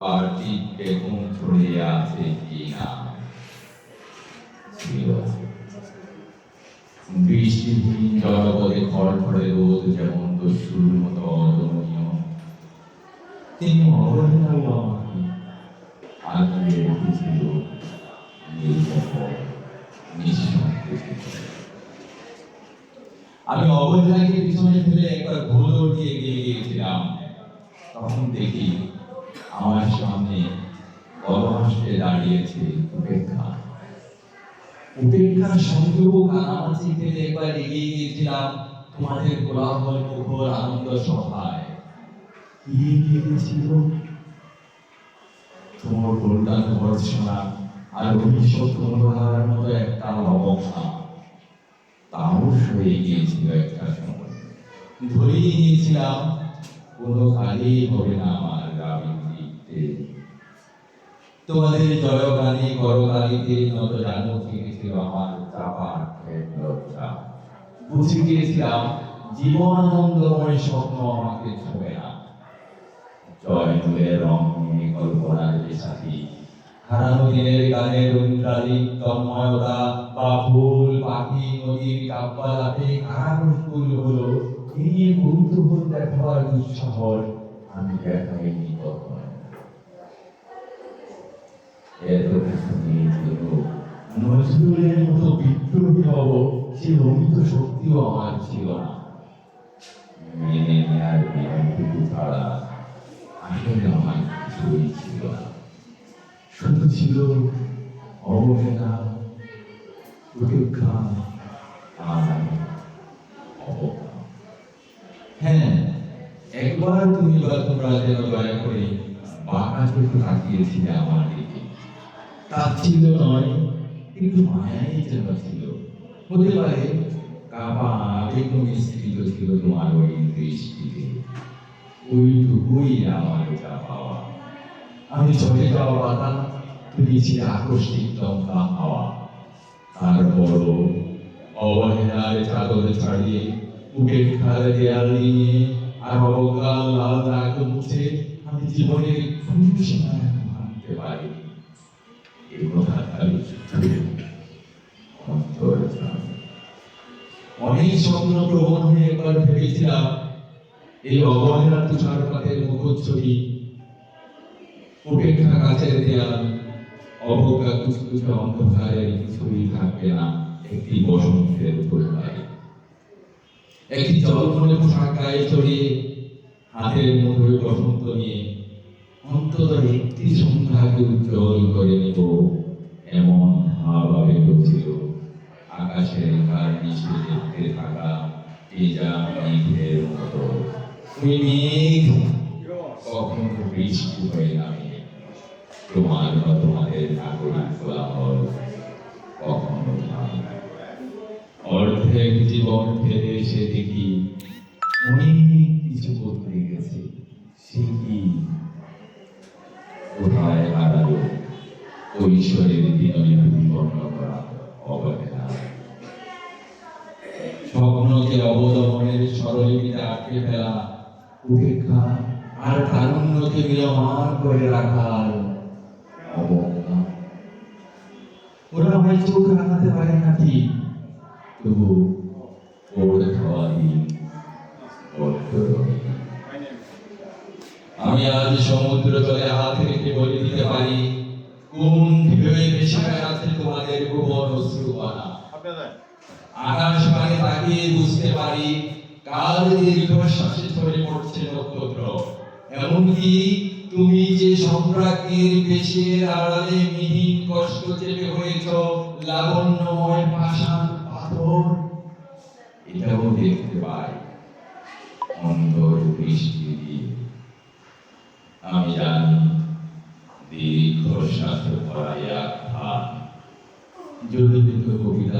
Party বেগুন ছড়িয়ে আছে ছিল বৃষ্টিহীন জলপদে খড়খড়ে রোদ, যেমন দস্যুর মতো অদমনীয় তিনি আমি অবহেলাকে পিছনে ফেলে একবার ঘোড় দিয়ে এগিয়ে গিয়েছিলাম। তখন দেখি আমার সামনে পরমাষ্টে দাঁড়িয়েছে উপেক্ষা। উপেক্ষার সংযোগ ফেলে একবার এগিয়ে গিয়েছিলাম তোমাদের কোলাহল মুখর আনন্দ সভায়। লিখেছিল তোমার কল্যাণ ভর্সনা আর ভবিষ্যৎ মতো একটা অবস্থা। তাও সয়ে গিয়েছিল একটা সময়। ধরেই নিয়েছিলাম, কোনো কালেই হবে না আমার আবৃত্তিতে তোমাদের জয়গানে করতালিতে নত জানো থেকেছিল আমার চাপার লজ্জা। বুঝে গিয়েছিলাম জীবনানন্দময় স্বপ্ন আমাকে ছোঁবে না। জয় নূরের রং নিয়ে কল্পনার যে সাথী। হারানো দিনের গানের উন্দ্রালিক তন্ময়তা বা ফুল, পাখি, নদীর কাব্যালাপে কারানুষ ফুল হলো। এই কৌতূহল দেখাবার দুঃসাহস আমি দেখাইনি কখনো। এত কিছু নজরুলের মতো বিদ্রোহী হব সে অমিত শক্তিও আমার ছিল না মেনে নেয়ার বিরোধী ছাড়া আসলে আমার কিছুই ছিল না শুধু ছিল অবহেলা উপেক্ষা আর অবজ্ঞা হ্যাঁ একবার তুমি বা তোমরা যেন দয়া করে বাঁকা চোখে তাকিয়েছিলে আমার দিকে। নয় কিন্তু মায়াই যেন ছিল। হতে পারে আবেগ মিশ্রিত ছিল তোমার ওই দৃষ্টিতে। ওইটুকুই আমার যা পাওয়া। আমি চলে যাওয়া বাতাস তুমি ছিলে আকস্মিক দমকা হাওয়া। তারপর অবহেলার চাদর ছাড়িয়ে উপেক্ষার দেয়াল নিয়ে আর লাল দাগ মুছে আমি জীবনের কোন পারি এই কথা খালি অনেক স্বপ্ন প্রবণ হয়ে একবার ভেবেছিলাম এই অবহেলার তুষারপাতের মুখচ্ছবি উপেক্ষা কাছের দেয়াল অবজ্ঞা কুচকুচে অন্ধকারের কিছুই থাকবে না একটি বসন্তের প্রকায় একটি জলমনে পোশাক গায়ে চড়িয়ে, হাতের মধুর বসন্ত নিয়ে অন্তত একটি সন্ধ্যাকে উজ্জ্বল করে নেব। এমন ভাবাবে ছিল আকাশের কার নিচে দেখতে থাকা তেজা মেঘের মতো। ওই মেঘ বৃষ্টি হয়ে নামে। তোমার বা তোমাদের নাগরিক কোলাহল কখনো জীবন ফেলে এসে দেখি অনেক কিছু করতে গেছে। সে কি? কোথায় হারালো? কৈশোরের দিনে বিবর্ণ করা অবহেলা স্বপ্নকে অবদমনের স্বরলিপিতে আটকে ফেলা উপেক্ষা আর তারুণ্যকে বিলমান করে রাখার অবজ্ঞা। ওরা আমায় চোখ রাখাতে পারে না ঠিক। তবু আমি আজ সমুদ্র জলে হাত রেখে বলে দিতে পারি কোন ঢেউয়ে ভেসে বেড়াচ্ছে তোমাদের ভুবন অশ্রুবানা আকাশ পানে তাকিয়ে বুঝতে পারি কাল দীর্ঘশ্বাসে ঝরে পড়ছে নক্ষত্র। এমনকি তুমি যে সম্রাজ্ঞীর পেশের আড়ালে মিহিন কষ্ট চেপে হয়েছ লাবণ্যময় পাষাণ পাথর এটাও দেখতে পাই। অন্তর দৃষ্টি জানি দীর্ঘশ্বাস ভরা এক হাত যদি দুটো কবিতার